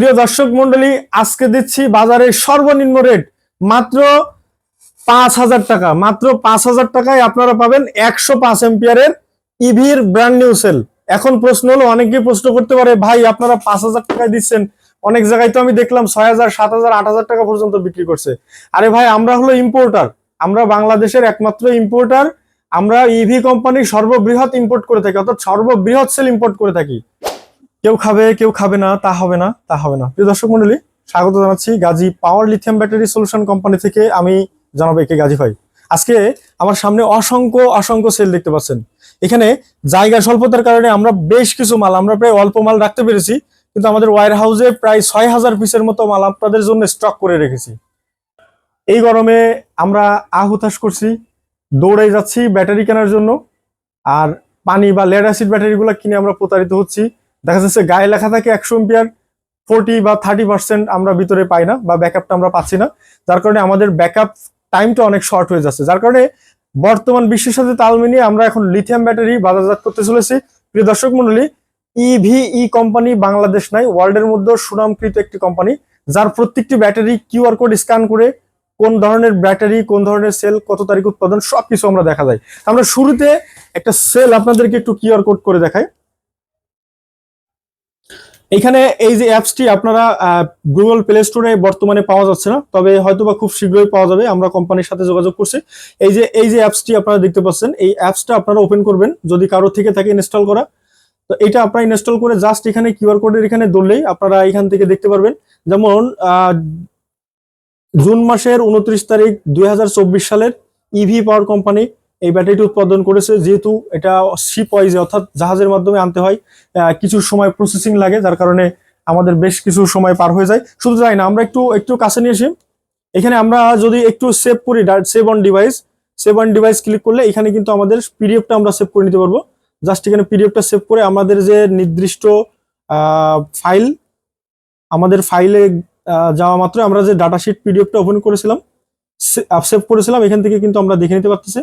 প্রিয় দর্শক মন্ডলী, আজকে দিচ্ছি বাজারের সর্বনিম্ন রেট মাত্র পাঁচ হাজার টাকা। মাত্র পাঁচ হাজার টাকায় আপনারা পাবেন একশো পাঁচ এম্পিয়ারের ইভির ব্র্যান্ড নিউ সেল এখন প্রশ্ন হলো, অনেকেই প্রশ্ন করতে পারে, ভাই, আপনারা পাঁচ হাজার টাকায় দিচ্ছেন। অনেক জায়গায় তো আমি দেখলাম ছয় হাজার, সাত হাজার, আট হাজার টাকা পর্যন্ত বিক্রি করছে। আরে ভাই, আমরা হলো ইম্পোর্টার আমরা বাংলাদেশের একমাত্র ইম্পোর্টার আমরা ইভি কোম্পানির সর্ববৃহৎ ইম্পোর্ট করে থাকি, অর্থাৎ সর্ববৃহৎ সেল ইম্পোর্ট করে থাকি। কেউ খাবে কেউ খাবে না, তা হবে না, তা হবে না। প্রিয় দর্শক মন্ডলী স্বাগত জানাচ্ছি Gazi power lithium battery solution company থেকে আমি জানাব একে গাজী ভাই। আজকে আমার সামনে অসংখ্য অসংখ্য সেল দেখতে পাচ্ছেন। এখানে জায়গা স্বল্পতার কারণে আমরা বেশ কিছু মাল, আমরা প্রায় অল্প মাল রাখতে পেরেছি, কিন্তু আমাদের ওয়ার হাউসে প্রায় ছয় হাজার পিসের মতো মাল আপনাদের জন্য স্টক করে রেখেছি। এই গরমে আমরা আহুতাশ করছি, দৌড়াই যাচ্ছি ব্যাটারি কেনার জন্য, আর পানি বা লেড অ্যাসিড ব্যাটারিগুলো কিনে আমরা প্রতারিত হচ্ছি। দেখা যাচ্ছে গায়ে লেখা থাকে একশো এম্পিয়ার ফোরটি বা থার্টি পার্সেন্ট আমরা ভিতরে পাই না বা ব্যাকআপটা আমরা পাচ্ছি না। যার কারণে আমাদের ব্যাকআপ টাইমটা অনেক শর্ট হয়ে যাচ্ছে। যার কারণে বর্তমান বিশ্বের সাথে তাল মিলিয়ে আমরা এখন লিথিয়াম ব্যাটারি বাজারজাত করতে চলেছি। প্রিয় দর্শক মন্ডলী ইভিই কোম্পানি বাংলাদেশ নাই ওয়ার্ল্ডের মধ্যে সুনামকৃত একটি কোম্পানি যার প্রত্যেকটি ব্যাটারি কিউআর কোড স্ক্যান করে কোন ধরনের ব্যাটারি কোন ধরনের সেল কত তারিখ উৎপাদন, সবকিছু আমরা দেখা যায়। আমরা শুরুতে একটা সেল আপনাদেরকে একটু কিউআর কোড করে দেখাই। এখানে এই যে অ্যাপসটি আপনারা গুগল প্লে স্টোরে বর্তমানে পাওয়া যাচ্ছে না, তবে হয়তো বা খুব শীঘ্রই পাওয়া যাবে, আমরা কোম্পানির সাথে যোগাযোগ করছি। এই যে এই যে অ্যাপসটি আপনারা দেখতে পাচ্ছেন, এই অ্যাপসটা আপনারা ওপেন করবেন, যদি কারও থেকে থাকে ইনস্টল করা। তো এটা আপনারা ইনস্টল করে জাস্ট এখানে কিউআর কোডের এখানে ধরলেই আপনারা এখান থেকে দেখতে পারবেন। যেমন জুন মাসের উনত্রিশ তারিখ দুই হাজার চব্বিশ সালের ইভি পাওয়ার কোম্পানি এই ব্যাটারিটি উৎপাদন করেছে, যেহেতু এটা শিপ ওয়াইজে অর্থাৎ জাহাজের মাধ্যমে আনতে হয় কিছু সময় প্রসেসিং লাগে, যার কারণে আমাদের বেশ কিছু সময় পার হয়ে যায়। শুধু যাই না, আমরা একটু একটু কাছে নিয়ে আসি এখানে আমরা যদি একটু সেভ করি save on device save on device click করলে এখানে কিন্তু আমাদের পিডিএফটা আমরা সেভ করে নিতে পারব। জাস্ট এখানে পিডিএফটা সেভ করে আমাদের যে নির্দিষ্ট ফাইল আমাদের ফাইলে যাওয়া মাত্র আমরা যে ডাটা শিট পিডিএফটা ওপেন করেছিলাম সেভ করেছিলাম, এখান থেকে কিন্তু আমরা দেখে নিতে পারতেছি।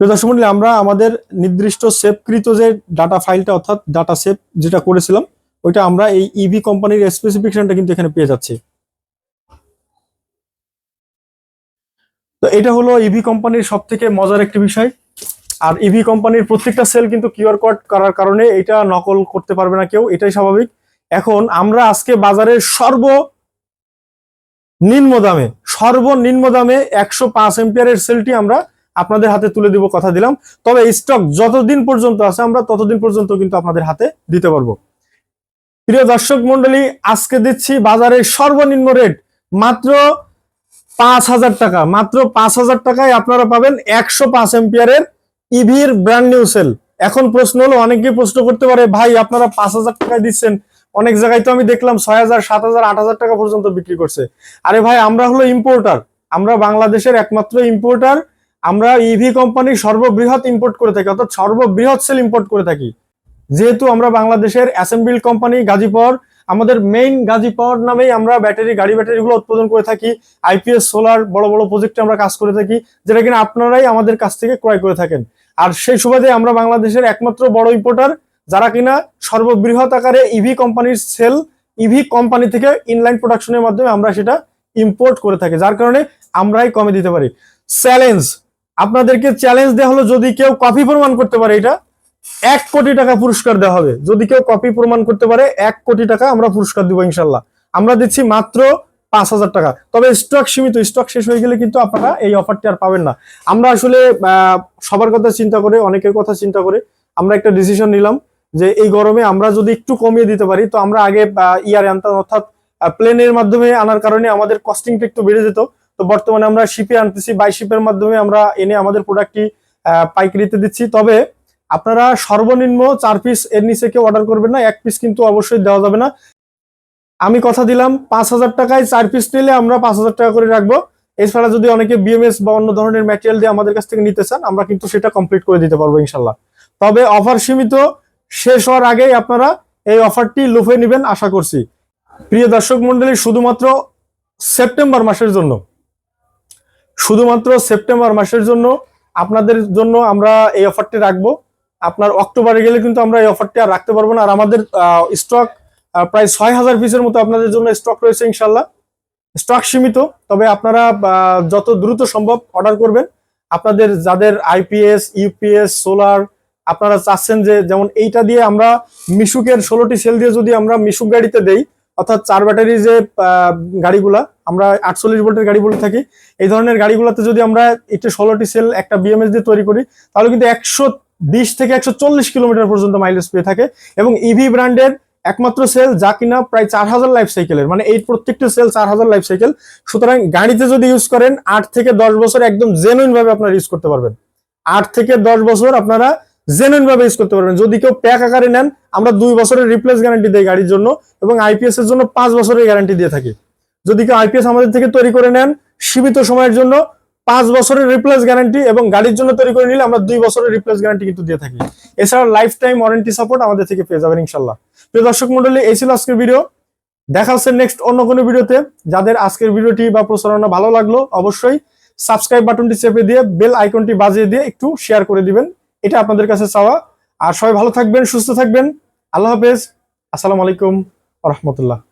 দর্শক মণ্ডলী, আমরা আমাদের নির্দিষ্ট সেভকৃত যে ডাটা ফাইলটা অর্থাৎ ডাটা সেভ যেটা করেছিলাম ওইটা আমরা এই ইভি কোম্পানির স্পেসিফিকেশনটা কিন্তু এখানে পেয়ে যাচ্ছি। তো এটা হলো ইভি কোম্পানির সব থেকে মজার একটি বিষয়। আর ইভি কোম্পানির প্রত্যেকটা সেল কিন্তু কিউআর কোড করার কারণে এটা নকল করতে পারবে না কেউ এটাই স্বাভাবিক। এখন আমরা আজকে বাজারের সর্ব নিম্ন দামে সর্বনিম্ন দামে একশো পাঁচ এম্পিয়ারের সেলটি আমরা আপনাদের হাতে তুলে দিব কথা দিলাম। তবে স্টক যতদিন পর্যন্ত আছে, আমরা ততদিন পর্যন্ত কিন্তু আপনাদের হাতে দিতে পারব। প্রিয় দর্শক মন্ডলী আজকে দিচ্ছি বাজারের সর্বনিম্ন রেট মাত্র পাঁচ হাজার টাকা। মাত্র পাঁচ হাজার টাকায় আপনারা পাবেন একশো পাঁচ এম্পিয়ারের ইভির ব্র্যান্ড নিউ সেল এখন প্রশ্ন হলো, অনেকেই প্রশ্ন করতে পারে, ভাই, আপনারা পাঁচ হাজার টাকায় দিচ্ছেন। অনেক জায়গায় তো আমি দেখলাম ছয় হাজার, সাত হাজার, আট হাজার টাকা পর্যন্ত বিক্রি করছে। আরে ভাই, আমরা হলো ইম্পোর্টার আমরা বাংলাদেশের একমাত্র ইম্পোর্টার আমরা ইভি কোম্পানির সর্ববৃহৎ ইম্পোর্ট করে থাকি, অর্থাৎ সর্ববৃহৎ সেল ইম্পোর্ট করে থাকি। যেহেতু আমরা বাংলাদেশের অ্যাসেম্বল কোম্পানি গাজী পাওয়ার আমাদের মেইন গাজী পাওয়ার নামেই আমরা ব্যাটারি গাড়ি ব্যাটারিগুলো উৎপাদন করে থাকি। আইপিএস সোলার বড় বড় প্রজেক্টে আমরা কাজ করে থাকি, যেটা কিনা আপনারাই আমাদের কাছ থেকে ক্রয় করে থাকেন। আর সেই সুবাদে আমরা বাংলাদেশের একমাত্র বড় ইম্পোর্টার যারা কিনা সর্ববৃহৎ আকারে ইভি কোম্পানির সেল ইভি কোম্পানি থেকে ইনলাইন প্রোডাকশনের মাধ্যমে আমরা সেটা ইম্পোর্ট করে থাকি। যার কারণে আমরাই কমে দিতে পারি। চ্যালেঞ্জ আপনাদেরকে চ্যালেঞ্জ দেওয়া হলো যদি কেউ কপি প্রমাণ করতে পারে এটা, এক কোটি টাকা পুরস্কার দেওয়া হবে। যদি কেউ কপি প্রমাণ করতে পারে, এক কোটি টাকা আমরা পুরস্কার দিব ইনশাল্লাহ। আমরা দিচ্ছি মাত্র পাঁচ হাজার টাকা। তবে স্টক সীমিত স্টক শেষ হয়ে গেলে কিন্তু আপনারা এই অফারটি আর পাবেন না। আমরা আসলে সবার কথা চিন্তা করে, অনেকের কথা চিন্তা করে আমরা একটা ডিসিশন নিলাম যে এই গরমে আমরা যদি একটু কমিয়ে দিতে পারি, তো আমরা আগে ইয়ারে আনতাম। অর্থাৎ প্লেনের মাধ্যমে আনার কারণে আমাদের কস্টিংটা একটু বেড়ে যেত। তো বর্তমানে আমরা শিপে আনতেছি বাই শিপের মাধ্যমে আমরা এনে আমাদের প্রোডাক্টটি পাইকারিতে দিচ্ছি। তবে আপনারা সর্বনিম্ন চার পিস এর নিচে কেউ অর্ডার করবেন না, এক পিস কিন্তু অবশ্যই দেওয়া যাবে না। আমি কথা দিলাম, পাঁচ হাজার টাকায় চার পিস নিলে আমরা পাঁচ হাজার টাকা করে রাখব। এছাড়া যদি অনেকে বিএমএস বা অন্য ধরনের ম্যাটেরিয়াল দিয়ে আমাদের কাছ থেকে নিতে চান, আমরা কিন্তু সেটা কমপ্লিট করে দিতে পারব ইনশাল্লাহ তবে অফার সীমিত, শেষ হওয়ার আগেই আপনারা এই অফারটি লুফে নেবেন, আশা করছি। প্রিয় দর্শক মন্ডলী শুধুমাত্র সেপ্টেম্বর মাসের জন্য। শুধুমাত্র সেপ্টেম্বর মাসের জন্য আপনাদের জন্য আমরা এই অফারটি রাখব। আপনার অক্টোবরে গেলে কিন্তু আমরা এই অফারটি আর রাখতে পারব না। আর আমাদের স্টক প্রায় ছয় হাজার পিসের মতো আপনাদের জন্য স্টক রয়েছে ইনশাল্লাহ স্টক সীমিত, তবে আপনারা যত দ্রুত সম্ভব অর্ডার করবেন। আপনাদের যাদের আইপিএস ইউপিএস সোলার আপনারা চাচ্ছেন যে যেমন এইটা দিয়ে আমরা মিশুকের ষোলোটি সেল দিয়ে যদি আমরা মিশুক গাড়িতে দেই অর্থাৎ চার ব্যাটারি যে গাড়িগুলা, আমরা আটচল্লিশ ভোল্টের গাড়ি বলে থাকি, এই ধরনের গাড়িগুলোতে যদি আমরা একটু ষোলোটি সেল, একটা বিএমএস দিয়ে তৈরি করি, তাহলে কিন্তু একশো বিশ থেকে একশো চল্লিশ কিলোমিটার পর্যন্ত মাইলেজ পেয়ে থাকে এবং ইভি ব্র্যান্ডের একমাত্র সেল যা কিনা প্রায় চার হাজার লাইফ সাইকেলের মানে এই প্রত্যেকটা সেল চার হাজার লাইফ সাইকেল সুতরাং গাড়িতে যদি ইউজ করেন, আট থেকে দশ বছর একদম জেনুইন ভাবে আপনারা ইউজ করতে পারবেন। আট থেকে দশ বছর আপনারা জেনুইন ভাবে ইউজ করতে পারবেন। যদি কেউ প্যাক আকারে নেন, আমরা দুই বছরের রিপ্লেস গ্যারান্টি দেই গাড়ির জন্য এবং আইপিএস এর জন্য পাঁচ বছরের গ্যারান্টি দিয়ে থাকি। যদি কেউ আইপিএস আমাদের থেকে তৈরি করে নেন, সীমিত সময়ের জন্য পাঁচ বছরের রিপ্লেস গ্যারান্টি এবং গাড়ির জন্য তৈরি করে নিলে আমরা দুই বছরের রিপ্লেস গ্যারান্টি কিন্তু দিয়ে থাকি। এছাড়া লাইফ টাইম ওয়ারেন্টি সাপোর্ট আমাদের থেকে পেয়ে যাবেন ইনশাল্লাহ প্রিয় দর্শক মন্ডলী এই ছিল আজকের ভিডিও দেখা হচ্ছে নেক্সট অন্য কোনো ভিডিওতে যাদের আজকের ভিডিওটি বা প্রচারণা ভালো লাগল, অবশ্যই সাবস্ক্রাইব বাটনটি চেপে দিয়ে বেল আইকনটি বাজিয়ে দিয়ে একটু শেয়ার করে দিবেন। এটা আপনাদের কাছে চাওয়া। আর সবাই ভালো থাকবেন, সুস্থ থাকবেন। আল্লাহ হাফেজ। আসসালামু আলাইকুম রহমতুল্লাহ।